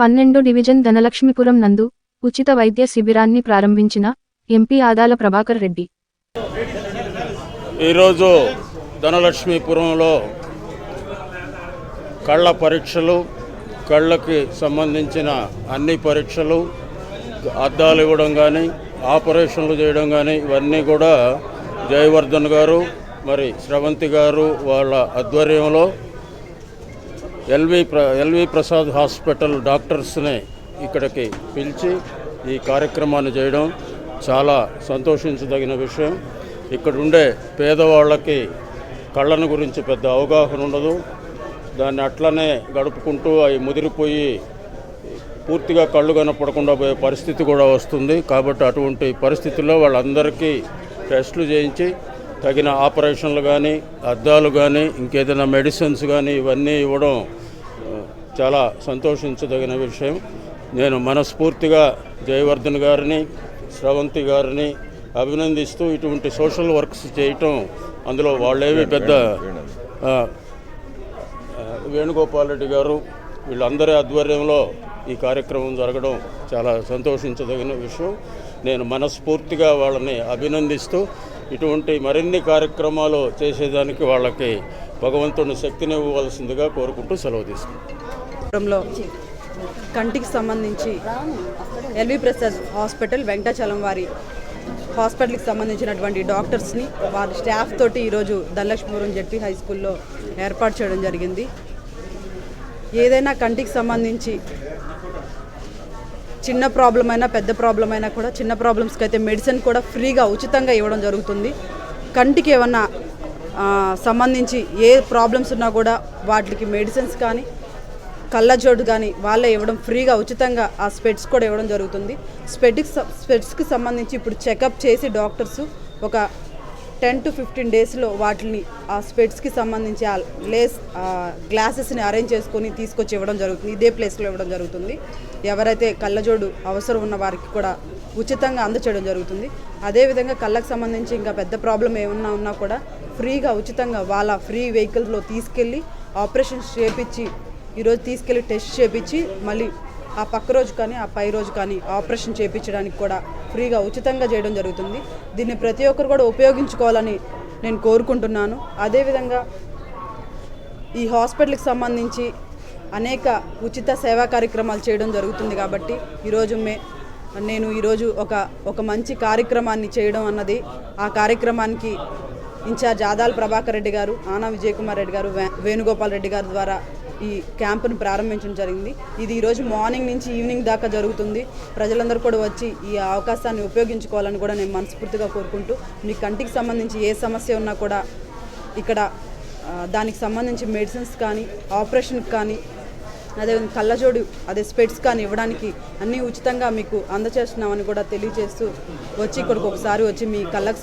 పన్నెండు డివిజన్ ధనలక్ష్మీపురం నందు ఉచిత వైద్య శిబిరాన్ని ప్రారంభించిన ఎంపీ ఆదాల ప్రభాకర్ రెడ్డి. ఈరోజు ధనలక్ష్మీపురంలో కళ్ళ పరీక్షలు కళ్ళకి సంబంధించిన అన్ని పరీక్షలు అద్దాలు ఇవ్వడం కానీ ఆపరేషన్లు చేయడం కానీ ఇవన్నీ కూడా జయవర్ధన్ గారు మరి స్రవంతి గారు వాళ్ళ ఆధ్వర్యంలో ఎల్వి ప్ర ఎల్వి ప్రసాద్ హాస్పిటల్ డాక్టర్స్ని ఇక్కడికి పిలిచి ఈ కార్యక్రమాన్ని చేయడం చాలా సంతోషించదగిన విషయం. ఇక్కడ ఉండే పేదవాళ్ళకి కళ్ళను గురించి పెద్ద అవగాహన ఉండదు. దాన్ని అట్లనే గడుపుకుంటూ అవి ముదిరిపోయి పూర్తిగా కళ్ళు కనపడకుండా పోయే పరిస్థితి కూడా వస్తుంది. కాబట్టి అటువంటి పరిస్థితుల్లో వాళ్ళందరికీ టెస్టులు చేయించి తగిన ఆపరేషన్లు కానీ అద్దాలు కానీ ఇంకేదైనా మెడిసిన్స్ కానీ ఇవన్నీ ఇవ్వడం చాలా సంతోషించదగిన విషయం. నేను మనస్ఫూర్తిగా జయవర్ధన్ గారిని స్రవంతి గారిని అభినందిస్తూ ఇటువంటి సోషల్ వర్క్స్ చేయటం అందులో వాళ్ళేవి పెద్ద వేణుగోపాల్ రెడ్డి గారు వీళ్ళందరి ఆధ్వర్యంలో ఈ కార్యక్రమం జరగడం చాలా సంతోషించదగిన విషయం. నేను మనస్ఫూర్తిగా వాళ్ళని అభినందిస్తూ ఇటువంటి మరిన్ని కార్యక్రమాలు చేసేదానికి వాళ్ళకి భగవంతుని శక్తిని ఇవ్వవలసిందిగా కోరుకుంటూ సెలవు తీసుకుంటాను లో కంటికి సంబంధించి ఎల్వి ప్రసాద్ హాస్పిటల్ వెంకటాచలం వారి హాస్పిటల్కి సంబంధించినటువంటి డాక్టర్స్ని వారి స్టాఫ్ తోటి ఈరోజు ధనలక్ష్మీపురం జెడ్పీ హై స్కూల్లో ఏర్పాటు చేయడం జరిగింది. ఏదైనా కంటికి సంబంధించి చిన్న ప్రాబ్లం అయినా పెద్ద ప్రాబ్లం అయినా కూడా చిన్న ప్రాబ్లమ్స్కి అయితే మెడిసిన్ కూడా ఫ్రీగా ఉచితంగా ఇవ్వడం జరుగుతుంది. కంటికి ఏమన్నా సంబంధించి ఏ ప్రాబ్లమ్స్ ఉన్నా కూడా వాటికి మెడిసిన్స్ కానీ కళ్ళజోడు కానీ వాళ్ళే ఇవ్వడం ఫ్రీగా ఉచితంగా ఆ స్పెట్స్ కూడా ఇవ్వడం జరుగుతుంది. స్పెట్కి స్పెట్స్కి సంబంధించి ఇప్పుడు చెకప్ చేసి డాక్టర్స్ ఒక టెన్ టు ఫిఫ్టీన్ డేస్లో వాటిని ఆ స్పెట్స్కి సంబంధించి ఆ లేస్ గ్లాసెస్ని అరేంజ్ చేసుకొని తీసుకొచ్చి ఇవ్వడం జరుగుతుంది. ఇదే ప్లేస్లో ఇవ్వడం జరుగుతుంది. ఎవరైతే కళ్ళజోడు అవసరం ఉన్న వారికి కూడా ఉచితంగా అందచేయడం జరుగుతుంది. అదేవిధంగా కళ్ళకు సంబంధించి ఇంకా పెద్ద ప్రాబ్లం ఏమన్నా ఉన్నా కూడా ఫ్రీగా ఉచితంగా వాళ్ళ ఫ్రీ వెహికల్స్లో తీసుకెళ్ళి ఆపరేషన్స్ చేపించి ఈరోజు తీసుకెళ్ళి టెస్ట్ చేపించి మళ్ళీ ఆ పక్క రోజు కానీ ఆ పై రోజు కానీ ఆపరేషన్ చేయించడానికి కూడా ఫ్రీగా ఉచితంగా చేయడం జరుగుతుంది. దీన్ని ప్రతి ఒక్కరు కూడా ఉపయోగించుకోవాలని నేను కోరుకుంటున్నాను. అదేవిధంగా ఈ హాస్పిటల్కి సంబంధించి అనేక ఉచిత సేవా కార్యక్రమాలు చేయడం జరుగుతుంది కాబట్టి ఈరోజు మే నేను ఈరోజు ఒక ఒక మంచి కార్యక్రమాన్ని చేయడం అన్నది ఆ కార్యక్రమానికి ఇన్ఛార్జ్ ఆదాల్ ప్రభాకర్ రెడ్డి గారు ఆనా విజయకుమార్ రెడ్డి గారు వే- వేణుగోపాల్ రెడ్డి గారి ద్వారా ఈ క్యాంపును ప్రారంభించడం జరిగింది. ఇది ఈరోజు మార్నింగ్ నుంచి ఈవినింగ్ దాకా జరుగుతుంది. ప్రజలందరూ కూడా వచ్చి ఈ అవకాశాన్ని ఉపయోగించుకోవాలని కూడా నేను మనస్ఫూర్తిగా కోరుకుంటూ మీ కంటికి సంబంధించి ఏ సమస్య ఉన్నా కూడా ఇక్కడ దానికి సంబంధించి మెడిసిన్స్ కానీ ఆపరేషన్కి కానీ అదే కళ్ళజోడు అదే స్పెట్స్ కానీ ఇవ్వడానికి అన్నీ ఉచితంగా మీకు అందచేస్తున్నామని కూడా తెలియజేస్తూ వచ్చి ఇక్కడికి ఒకసారి వచ్చి మీ కళ్ళకు